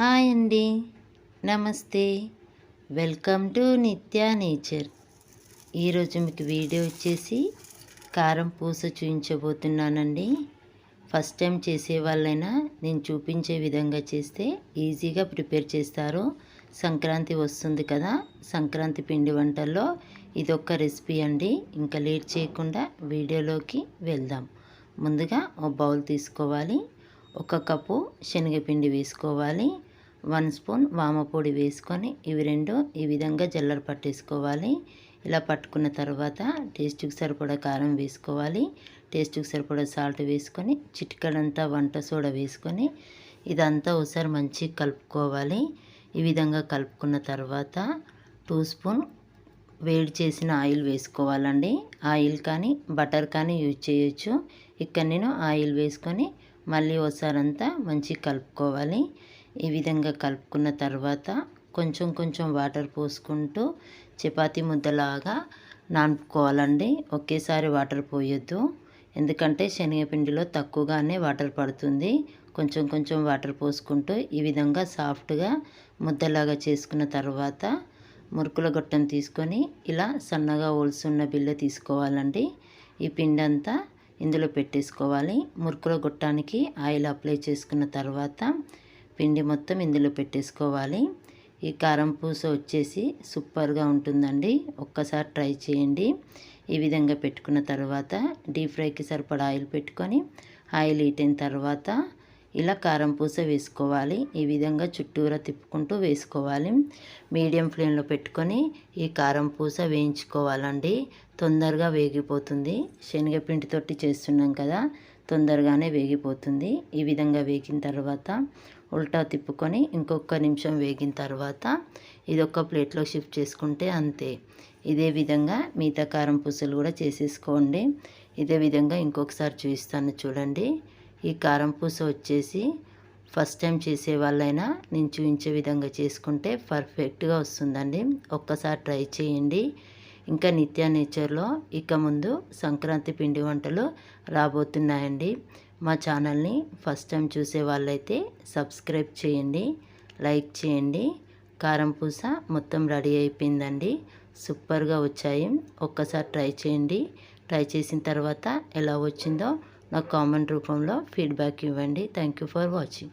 Hi అండి. నమస్తే. Welcome to Nithya nature. ఈరోజు మీకు వీడియో వచ్చేసి కారం పూస చూపించబోతున్నానండి ఫస్ట్ టైం చేసే వాళ్ళైనా నేను చూపించే విధంగా చేస్తే ఈజీగా ప్రిపేర్ చేస్తారు. సంక్రాంతి వస్తుంది కదా. సంక్రాంతి పిండి వంటల్లో ఇదొక రెసిపీ అండి. ఇంకా లేట్ చేయకుండా వీడియోలోకి వెళ్దాం. ముందుగా ఒక బౌల్ తీసుకోవాలి. ఒక కప్పు శనగపిండి వేసుకోవాలి. వన్ స్పూన్ వామపొడి వేసుకొని ఇవి రెండు ఈ విధంగా జల్లర పట్టేసుకోవాలి. ఇలా పట్టుకున్న తర్వాత టేస్ట్కి సరిపడా కారం వేసుకోవాలి. టేస్ట్కి సరిపడా సాల్ట్ వేసుకొని చిటికడంతా వంట సోడా వేసుకొని ఇదంతా ఒకసారి మంచిగా కలుపుకోవాలి. ఈ విధంగా కలుపుకున్న తర్వాత టూ స్పూన్ వేడి చేసిన ఆయిల్ వేసుకోవాలండి. ఆయిల్ కానీ బటర్ కానీ యూజ్ చేయొచ్చు. ఇక్కడ నేను ఆయిల్ వేసుకొని మళ్ళీ ఒకసారి అంతా మంచిగా కలుపుకోవాలి. ఈ విధంగా కలుపుకున్న తర్వాత కొంచెం కొంచెం వాటర్ పోసుకుంటూ చపాతీ ముద్దలాగా నానుకోవాలండి. ఒకేసారి వాటర్ పోయొద్దు. ఎందుకంటే శనగపిండిలో తక్కువగానే వాటర్ పడుతుంది. కొంచెం కొంచెం వాటర్ పోసుకుంటూ ఈ విధంగా సాఫ్ట్గా ముద్దలాగా చేసుకున్న తర్వాత మురుకుల గొట్టం తీసుకొని ఇలా సన్నగా ఒలుసున్న బిల్ల తీసుకోవాలండి. ఈ పిండి అంతా ఇందులో పెట్టేసుకోవాలి. మురుకుల గొట్టానికి ఆయిల్ అప్లై చేసుకున్న తర్వాత పిండి మొత్తం ఇందులో పెట్టేసుకోవాలి. ఈ కారం పూస వచ్చేసి సూపర్గా ఉంటుందండి. ఒక్కసారి ట్రై చేయండి. ఈ విధంగా పెట్టుకున్న తర్వాత డీప్ ఫ్రైకి సరిపడా ఆయిల్ పెట్టుకొని ఆయిల్ హీట్ తర్వాత ఇలా కారం పూస వేసుకోవాలి. ఈ విధంగా చుట్టూరా తిప్పుకుంటూ వేసుకోవాలి. మీడియం ఫ్లేమ్లో పెట్టుకొని ఈ కారం పూస వేయించుకోవాలండి. తొందరగా వేగిపోతుంది. శనగపిండితోటి చేస్తున్నాం కదా తొందరగానే వేగిపోతుంది. ఈ విధంగా వేగిన తర్వాత ఉల్టా తిప్పుకొని ఇంకొక నిమిషం వేగిన తర్వాత ఇది ఒక ప్లేట్లో షిఫ్ట్ చేసుకుంటే అంతే. ఇదే విధంగా మిగతా కారం పూసలు కూడా చేసేసుకోండి. ఇదే విధంగా ఇంకొకసారి చూపిస్తాను చూడండి. ఈ కారం పూస వచ్చేసి ఫస్ట్ టైం చేసే వాళ్ళైనా నేను చూపించే విధంగా చేసుకుంటే పర్ఫెక్ట్గా వస్తుందండి. ఒక్కసారి ట్రై చేయండి. ఇంకా నిత్య నేచర్లో ఇక ముందు సంక్రాంతి పిండి వంటలు రాబోతున్నాయండి. మా ఛానల్ని ఫస్ట్ టైం చూసే వాళ్ళైతే సబ్స్క్రైబ్ చేయండి లైక్ చేయండి. కారం పూస మొత్తం రెడీ అయిపోయిందండి. సూపర్గా వచ్చాయి. ఒక్కసారి ట్రై చేయండి. ట్రై చేసిన తర్వాత ఎలా వచ్చిందో నాకు కామెంట్ రూపంలో ఫీడ్బ్యాక్ ఇవ్వండి. Thank for watching.